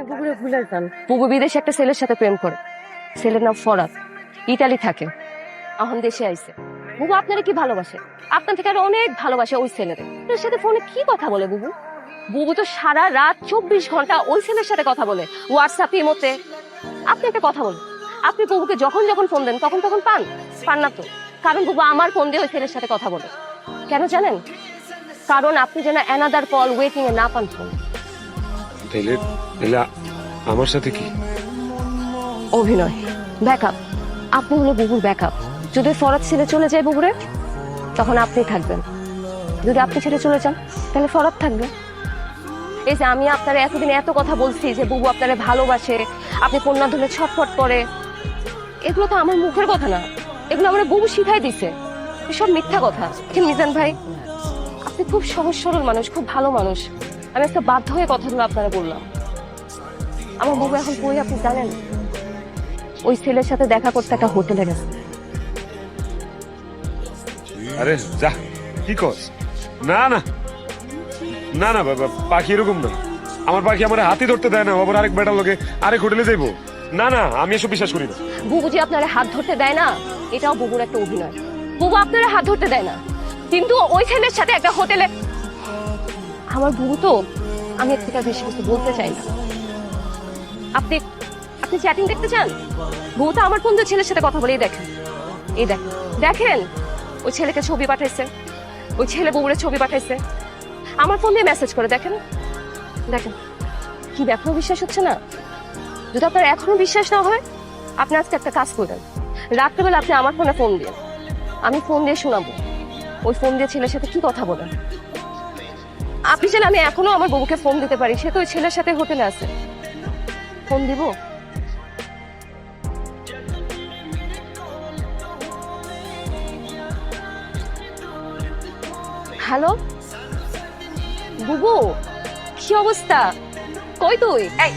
আপনি বুবুরে ভুলে যান। বুবু বিদেশে একটা ছেলের সাথে প্রেম করে। ছেলের নাম ফরাদ। ইটালি থাকে। এখন দেশে আইছে। বুবু, আপনারা কি ভালোবাসে? আপনার থেকে আরও অনেক ভালোবাসে ওই ছেলেদের। ওর সাথে ফোনে কি কথা বলে বুবু? বুবু তো সারা রাত চব্বিশ ঘণ্টা ওই ছেলের সাথে কথা বলে। হোয়াটসঅ্যাপ, ইমোতে। আপনি একটা কথা বলুন। আপনি বুবুকে যখন যখন ফোন দেন, তখন তখন পান? পান না তো? কারণ বুবু আমার ফোন দিয়ে ওই ছেলের সাথে কথা বলে। কেন জানেন? কারণ আপনি যেন অ্যানাদার কল ওয়েটিং এ না পান ফোন। তাইলে তাইলে আমার সাথে কি? অভিনয় ব্যাকআপ আপনি হলো বুবুর ব্যাকআপ যদি ফরাদ ছেড়ে চলে যায় বুবুরে, তখন আপনি থাকবেন। যদি আপনি ছেড়ে চলে যান, তাহলে ফরাদ থাকবে। এই যে আমি আপনার এতদিন এত কথা বলছি যে বুবু আপনারে ভালোবাসে, আপনি কন্যা ধরে ছটফট করে, এগুলো তো আমার মুখের কথা না। এগুলো আমার বুবু শিখাই দিছে। এসব মিথ্যা কথা। মিজান ভাই, আপনি খুব সহজ সরল মানুষ, খুব ভালো মানুষ। আমি একটা বাধ্য হয়ে কথাগুলো আপনারা বললাম। আমার বুবু এখন কই আপনি জানেন? ওই ছেলের সাথে দেখা করতে একটা হোটেলে গেছে। আরে যা কি কস? না না। না না বাবা পাখি এরকম না। আমার পাখি আমার হাতি ধরতে দেয় না আবার আরেক বেটার লোকে আরেক হোটেলে যাইবো। না না আমি এসব বিশ্বাস করি না। বুবু যে আপনারা হাত ধরতে দেয় না? এটাও বুবুর একটা অভিনয়। বুবু আপনারা হাত ধরতে দেয় না। কিন্তু ওই ছেলের সাথে একটা হোটেলে আমার বউ তো, আমি এর থেকে বেশি কিছু বলতে চাই না। আপনি আপনি চ্যাটিং দেখতে চান? বউ তো আমার বন্ধু ছেলের সাথে কথা বলেই দেখেন। এই দেখেন দেখেন ওই ছেলেকে ছবি পাঠাইছে, ওই ছেলে বউরে ছবি পাঠাইছে। আমার ফোন দিয়ে মেসেজ করে, দেখেন। দেখেন, কি এখনও বিশ্বাস হচ্ছে না? যদি আপনার এখনও বিশ্বাস না হয়, আপনি আজকে একটা কাজ করবেন। রাত্রেবেলা আপনি আমার ফোনে ফোন দিন আমি ফোন দিয়ে শোনাবো। ওই ফোন দিয়ে ছেলের সাথে কি কথা বলেন আপনি চাইলে আমি এখনও আমার বউকে ফোন দিতে পারি। সে তো ওই ছেলের সাথে হোটেলে আছে। ফোন দিব? হ্যালো বুবু কি অবস্থা? কই তুই? এই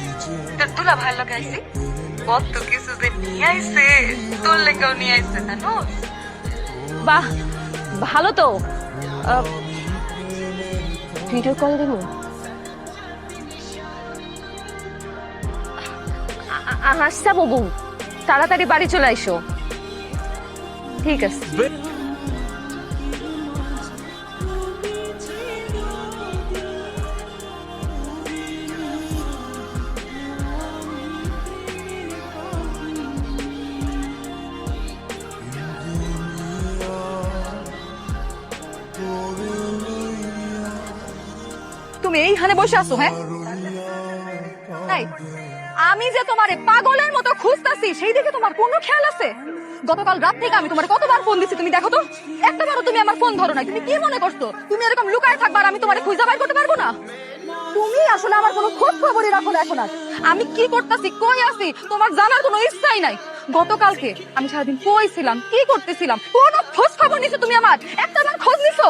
তোর দুলা ভাই লোক আইছি। কত কিছু যে নিয়ে আইছে তোর লেগেও নিয়ে আইছে জানোস? বাহ ভালো তো। ভিডিও কল দিব আহাসা বাবু তাড়াতাড়ি বাড়ি চলে আইসো ঠিক আছে তুমি এইখানে বসে আছো হ্যাঁ? এই, আমি যে তোমারে পাগলের মতো খুঁজতাছি সেই দিকে তোমার কোনো খেয়াল আছে? গতকাল রাত থেকে আমি তোমার কতবার ফোন দিচ্ছি তুমি দেখো তো। একটাবারও তুমি আমার ফোন ধরো নাই তুমি কি মনে করছ? তুমি এরকম লুকায় থাকবা আর আমি তোমারে খুঁজে বাইর করতে পারব না? তুমি আসলে আমার কোনো খোঁজ খবরই রাখো না এখন আর। আমি কি করতেছি কই আছি? তোমার জানার কোনো ইচ্ছাই নাই। গতকালকে আমি সারাদিন কই ছিলাম কি করতেছিলাম? কোনো খোঁজ খবর নিছো তুমি আমার? একটা বার খোঁজ নিছো?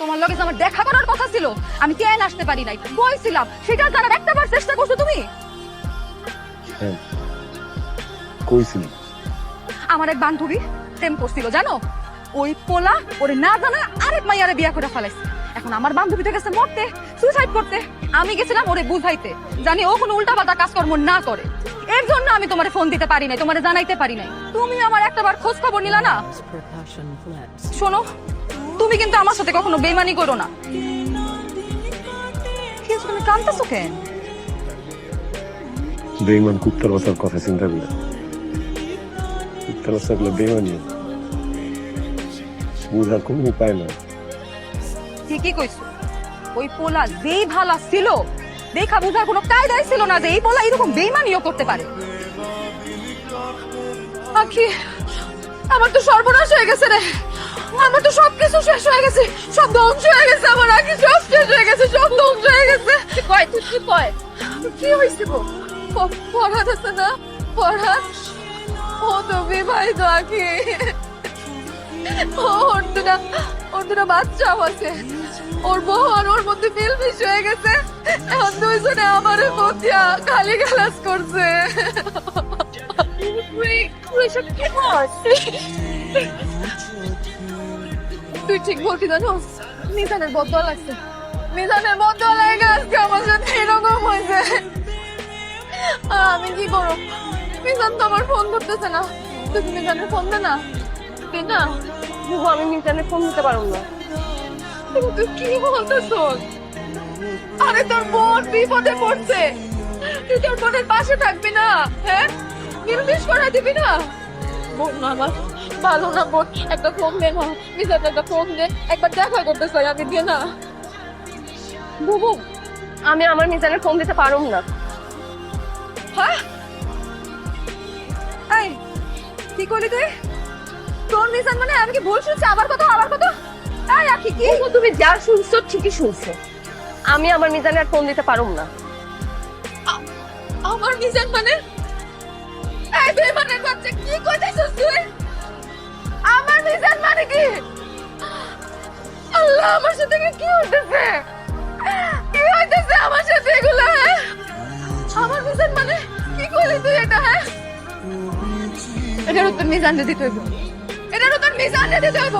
তোমার লগে আমার দেখা করার কথা ছিল আমি কেন আসতে পারি নাই? বলছিলাম সেটা জানার একটা বার চেষ্টা করছ তুমি? হ্যাঁ আমার এক বান্ধবী প্রেম করছিল জানো? ওই পোলা ওরে না জানা আরেক মাইয়ারে বিয়া করে ফেলাইছে। এখন আমার বান্ধবী তো গেছে মরতে সুইসাইড করতে। আমি গেছিলাম ওরে বুঝাইতে জানি ও কোনো উল্টাপাল্টা কাজকর্ম না করে। এর জন্য আমি তোমারে ফোন দিতে পারি নাই তোমারে জানাইতে পারি নাই। তুমি আমার একটা বার খোঁজ খবর নিলা না? শোনো তুমি কিন্তু আমার সাথে কখনো বেমানি করো না। কি তুমি কান্দতেছো কেন? বেইমান কুত্তার বাসার কথা চিন্তা করি কুত্তার বাসা গুলো বেইমানি। বুঝার কোনো উপায় না ঠিকই কইছো। ওই পোলা যেই ভালা ছিল দেখা বুঝার কোনো কায়দাই ছিল না যে এই পোলা এরকম বেইমানিও করতে পারে। আখি আমার তো সর্বনাশ হয়ে গেছে রে। আমার তো সবকিছু শেষ হয়ে গেছে। সব ধ্বংস হয়ে গেছে আমার আখি সব শেষ হয়ে গেছে সব ধ্বংস হয়ে গেছে। কয় তুই কি কয়? কি হয়েছে গো? পড়া আছে না পড়া। ও তো বিবাহিত আখি ওর দুটা ওর দুটা বাচ্চাও আছে ওর বউ আর ওর মধ্যে মিলমিশ হয়ে গেছে। এখন দুইজনে আমার মতিয়া খালি গালাস করছে। তুই ঠিক বলছি জানো? মিজানের বদল লাগছে মিজানের বদল লাগে আজকে আমার সাথে এরকম হয়েছে। আমি কি করব? মিজান তো আমার ফোন ধরতেছে না। তুমি মিজানের ফোন দে না? দে না? বুবু আমি মিজানের ফোন দিতে পারব না। তুমি তুই কি বলতেছ? আরে তোর বোন বিপদে পড়ছে। তুই তোর বোনের পাশে থাকবি না হ্যাঁ? নির্দেশ করা দিবি না? বোন আমার ভালো না বোন একটা ফোন দে না মিজান একটা ফোন দে একবার দেখা করতে চাই আমি দিয়ে না। বুবু আমি আমার মিজানের ফোন দিতে পারুম না। হ্যাঁ? এই কি করলি তুই? তোর মিজান মানে আমি কি ভুল শুনছি? আবার কত আবার কত এই আখি কি? তুমি যা শুনছো ঠিকই শুনছো। আমি আমার মিজানের আর ফোন দিতে পারব না। আমার মিজান মানে? এই মানে বাচ্চা কি কইতেছিস তুই? আমার মিজান মানে কি? আল্লাহ আমার সাথে কি হইতেছে? কি হইতেছে আমার সাথে এগুলো? হ্যাঁ আমার মিজান মানে কি কইলি তুই এটা হ্যাঁ? এটার উত্তর মিজান দিতে হইব। এটার উত্তর মিজান দিতে হইব।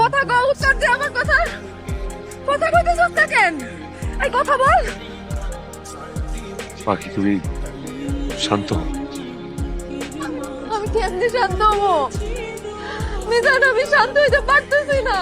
কথা কও উত্তর দে আমার কথা। কথা কইতেছিস না কেন? এই কথা বল। পাখি, তুমি শান্ত হও। আমি কেমনে শান্ত হব মিজান আমি শান্ত হইতে পারতেছি না